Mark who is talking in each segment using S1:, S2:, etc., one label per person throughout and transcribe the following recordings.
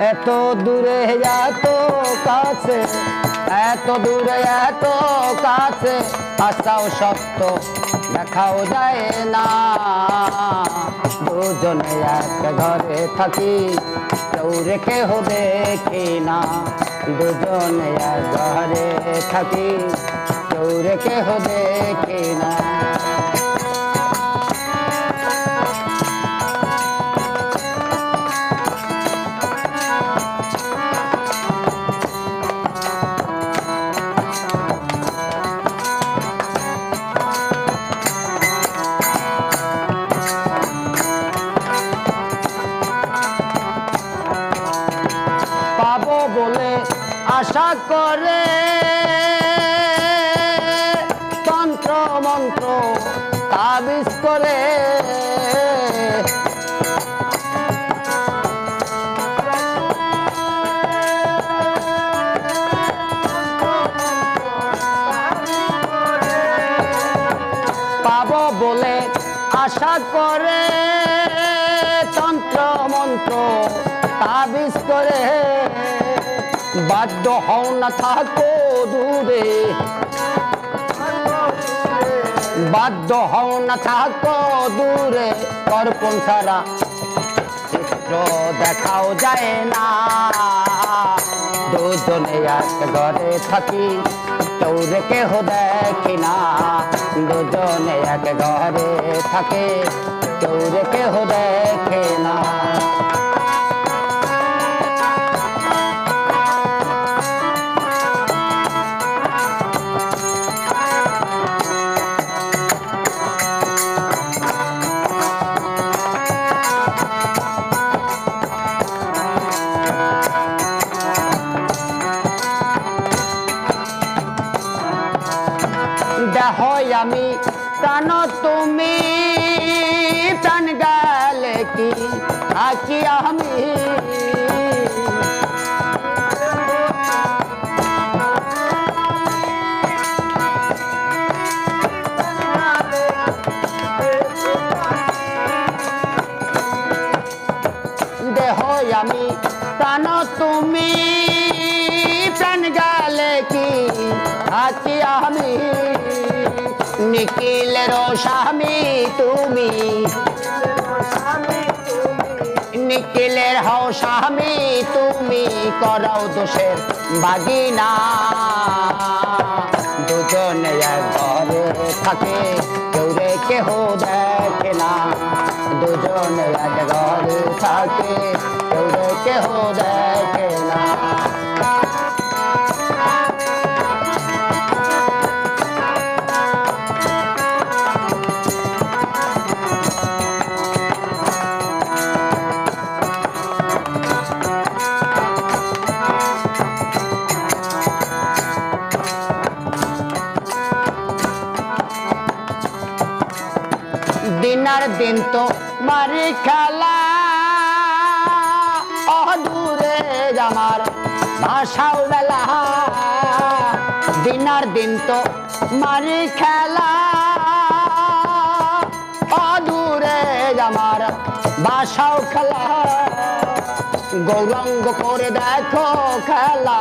S1: এত দূরে, এত কাছে, এত দূরে, এত কাছে আসাও সত্য, দেখাও যায় না। দুজনে এক ঘরে থাকি, কেউ রেখে হবে কি না? দুজনে এক ঘরে থাকি, কেউ রেখে হবে কি না? বলে আশা করে। তন্ত্র, মন্ত্র, তাবিজ করে। পাবো বলে আশা করে। তন্ত্র, মন্ত্র, তাবিজ করে। বাধ্য হও না থাকো দূরে। বাধ্য হও না থাকো দূরে। তর্পণ ছাড়া দেখাও যায় না। দুজনে এক ঘরে থাকি কেউ কেহ দেখি না। দুজনে এক ঘরে থাকে কেউ কেহ দেখে আমি প্রাণ তুমি প্রাণ গাল কি? আমি স্বামী তুমি। নিখিলের হও স্বামী তুমি, করাও দোষের বাগিনা। দুজনে ঘরে থাকে, কেউ রে কেহ দেখে না। দুজনে ঘরে থাকে, কেউ রে কেহ দেখে দিনার দিন তো মারি খেলা। অদূরে আমার ভাষাও বেলা। দিনার দিন তো মারি খেলা। অদূরে আমার বাসাও খেলা। গৌরঙ্গ করে দেখো খেলা।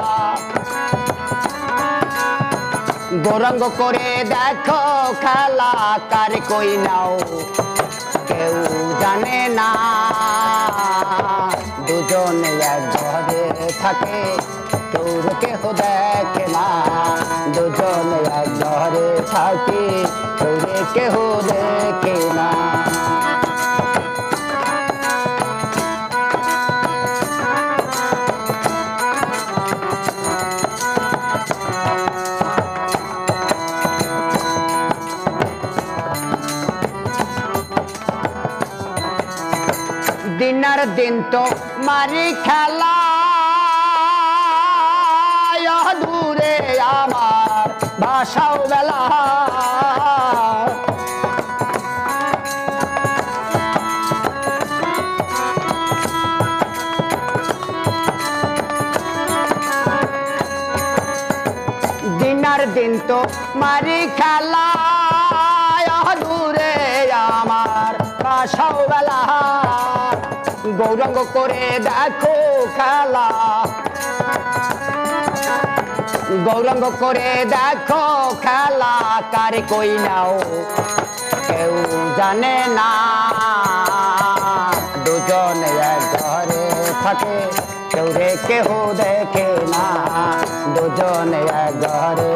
S1: গৌরঙ্গ করে দেখো খেলা কার কই নাও? কেউ জানে না। দুজন এক ঘরে থাকে, কেউ কেহ দেখে না। দুজন এক ঘরে থাকে, কেউ কেহ দেখে না। দিনার দিন তো মারি খেলা। দূরে আমার বাসাও বেলা। দিনার দিন তো মারি খেলা। দূরে আমার বাসাও বেলা। গৌরঙ্গ করে দেখো খেলা। গৌরঙ্গ করে দেখো খেলা, কারে কই নাও, কেউ জানে না। দুজনে ঘরে থাকে, কেউ রে কেহ দেখে না। দুজনে ঘরে।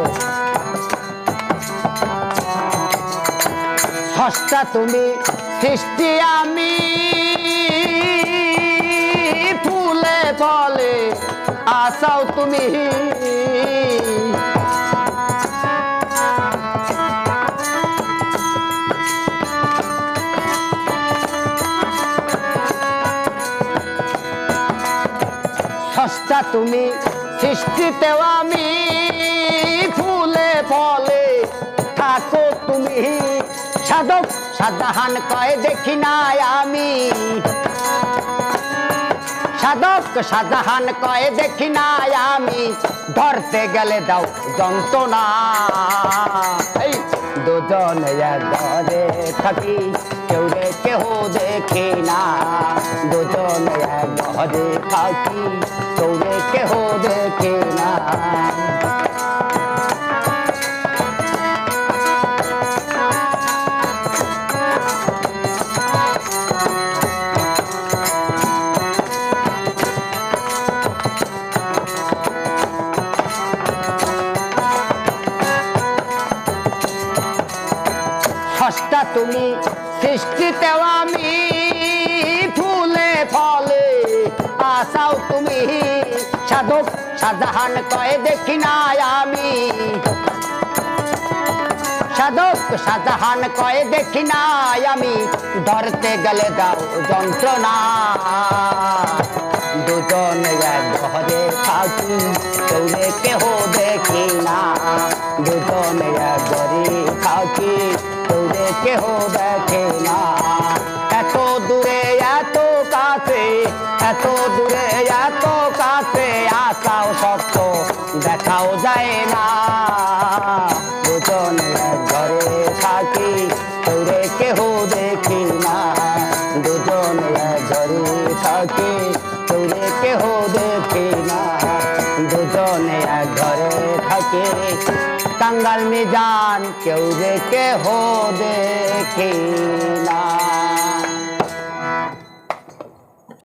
S1: সস্তা তুমি, সৃষ্টি আমি। ফলে আসাও তুমি। সস্তা তুমি, সৃষ্টিতেও আমি ফুলে ফলে থাকো তুমি। সাধক সাধাহান কয়, দেখি নাই আমি। সাধক সাধাহান কয়ে, দেখি নাই আমি, ধরতে গেলে দাও যন্ত্রণা। এই, দুজনে ঘরে থাকি, কেউ রে কেহ দেখি না। দুজনে ঘরে থাকি, কেউ রে কেহ দেখি না। তুমি সৃষ্টিতেও আমি ফুলে ফলে। আসাও তুমি সাধক সাধাহান কয়ে দেখি নাই আমি। সাধক সাধাহান কয়ে দেখি নাই আমি। ধরতে গেলে দাও যন্ত্রণা। দুজন ঘরে থাকি কেউরে কেহ দেখি না। দুজন ঘরে থাকি কেহ দেখে না। এত দূরে, এত কাছে, এত দূরে, এত কাছে আসাও শক্ত দেখাও যায় না। দুজন ঘরে থাকি তোরে কেহ দেখি না। দুজন ঘরে থাকি তোরে কেহ দেখি না। দুজনে ঘরে থাকে কাঙ্গাল মিজান কেউ রে কেহ দেখি না।